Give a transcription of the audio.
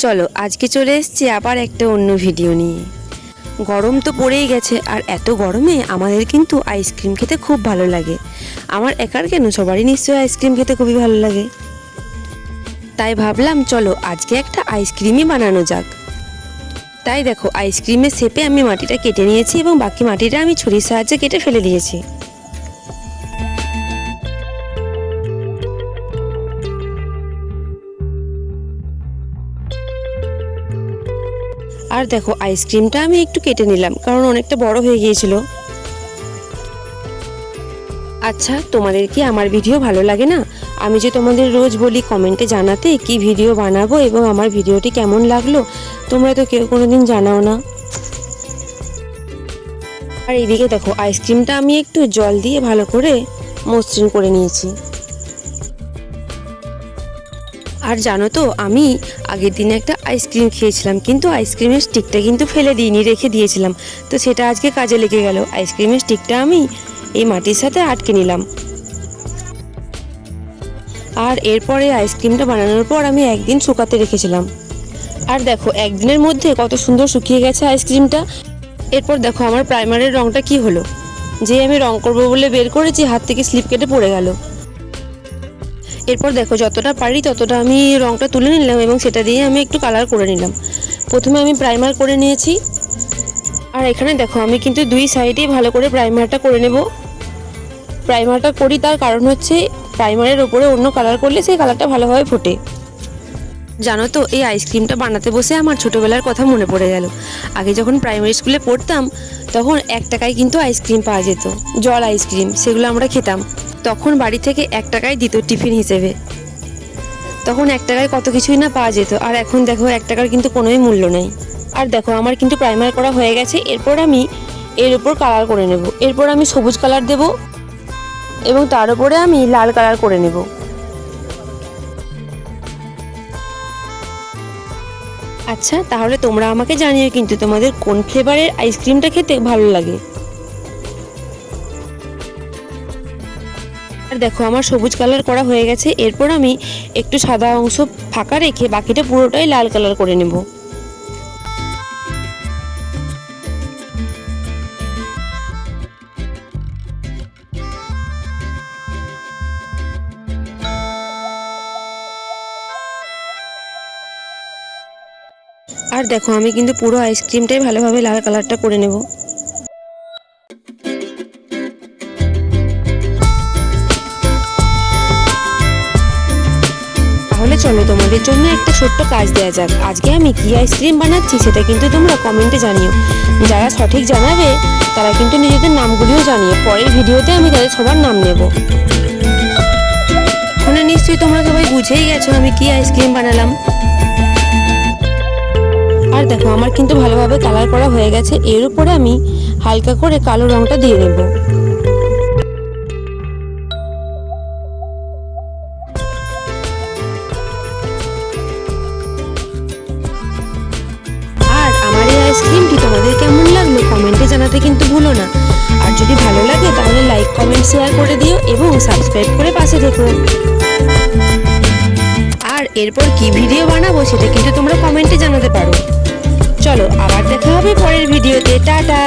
চলো, আজকে চলে এসেছি আবার একটা অন্য ভিডিও নিয়ে। গরম তো পড়েই গেছে, আর এত গরমে আমাদের কিন্তু আইসক্রিম খেতে খুব ভালো লাগে। আমার একার কেন? সবারই নিশ্চয়ই আইসক্রিম খেতে খুবই ভালো লাগে। তাই ভাবলাম, চলো, আজকে একটা আইসক্রিমই বানানো যাক। তাই দেখো, আইসক্রিমের শেপে আমি মাটিটা কেটে নিয়েছি এবং বাকি মাটিটা আমি ছুরির সাহায্যে কেটে ফেলে দিয়েছি। আর দেখো আইসক্রিমটা আমি একটু কেটে নিলাম, কারণ অনেকটা বড় হয়ে গিয়েছিল। আচ্ছা তোমাদের কি আমার ভিডিও ভালো লাগে না? আমি যে তোমাদের রোজ বলি কমেন্টে জানাতে কি ভিডিও বানাবো এবং আমার ভিডিওটি কেমন লাগল, তোমরা তো কেউ কোনো দিন জানাও না। আর এইদিকে দেখো আইসক্রিমটা আমি একটু জল দিয়ে ভালো করে মসৃণ করে নিয়েছি। আর জানো তো, আমি আগের দিনে একটা আইসক্রিম খেয়েছিলাম, কিন্তু আইসক্রিমের স্টিকটা কিন্তু ফেলে দিইনি, রেখে দিয়েছিলাম। তো সেটা আজকে কাজে লেগে গেল। আইসক্রিমের স্টিকটা আমি এই মাটির সাথে আটকে নিলাম। আর এরপরে আইসক্রিমটা বানানোর পর আমি একদিন শুকাতে রেখেছিলাম। আর দেখো, একদিনের মধ্যে কত সুন্দর শুকিয়ে গেছে আইসক্রিমটা এরপর দেখো, আমার প্রাইমারের রঙটা কি হলো? যে আমি রং করব বলে বের করেছি, হাত থেকে স্লিপ কেটে পড়ে গেল। এরপর দেখো যতটা পারি ততটা আমি রংটা তুলে নিলাম এবং সেটা দিয়ে আমি একটু কালার করে নিলাম। প্রথমে আমি প্রাইমার করে নিয়েছি। আর এখানে দেখো আমি কিন্তু দুই সাইডেই ভালো করে প্রাইমারটা করে নেব। প্রাইমারটা করি তার কারণ হচ্ছে প্রাইমারের ওপরে অন্য কালার করলে সেই কালারটা ভালোভাবে ফোটে। জানো তো, এই আইসক্রিমটা বানাতে বসে আমার ছোটোবেলার কথা মনে পড়ে গেল। আগে যখন প্রাইমারি স্কুলে পড়তাম, তখন এক টাকায় কিন্তু আইসক্রিম পাওয়া যেত। জল আইসক্রিম সেগুলো আমরা খেতাম। তখন বাড়ি থেকে এক টাকায় দিত টিফিন হিসেবে। তখন এক টাকায় কত কিছুই না পাওয়া যেত, আর এখন দেখো এক টাকার কিন্তু কোনোই মূল্য নেই। আর দেখো, আমার কিন্তু প্রাইমার করা হয়ে গেছে, এরপর আমি এর উপর কালার করে নেব। এরপর আমি সবুজ কালার দেব এবং তার উপরে আমি লাল কালার করে নেব। আচ্ছা তাহলে তোমরা আমাকে জানিও কিন্তু তোমাদের কোন ফ্লেভারের আইসক্রিমটা খেতে ভালো লাগে। আর দেখো, আমার সবুজ কালার করা হয়ে গেছে। এরপর আমি একটু সাদা অংশ ফাঁকা রেখে বাকিটা পুরোটাই লাল কালার করে নেব। আর দেখো, আমি কিন্তু পুরো আইসক্রিমটাই ভালোভাবে লাল কালারটা করে নেব। চলো, তোমাদের জন্য একটা ছোট্ট কাজ দেওয়া যাক। আজকে আমি কি আইসক্রিম বানাচ্ছি সেটা কিন্তু তোমরা কমেন্টে জানিও। যারা সঠিক জানাবে, তারা কিন্তু নিজেদের নামগুলিও জানিও। পরের ভিডিওতে আমি তাদের সবার নাম নেব। এখানে নিশ্চয়ই তোমরা সবাই বুঝেই গেছো আমি কি আইসক্রিম বানালাম। আর দেখো, আমার কিন্তু ভালোভাবে কালার করা হয়ে গেছে। এর উপরে আমি হালকা করে কালো রংটা দিয়ে নেব। জানাতে কিন্তু ভুলো না। আর যদি ভালো লাগে, তাহলে লাইক কমেন্ট শেয়ার করে দিও এবং সাবস্ক্রাইব করে পাশে থেকো। আর এরপর কি ভিডিও বানাবো সেটা কিন্তু তোমরা কমেন্টে জানাতে পারো। চলো, আবার দেখা হবে পরের ভিডিওতে টাটা!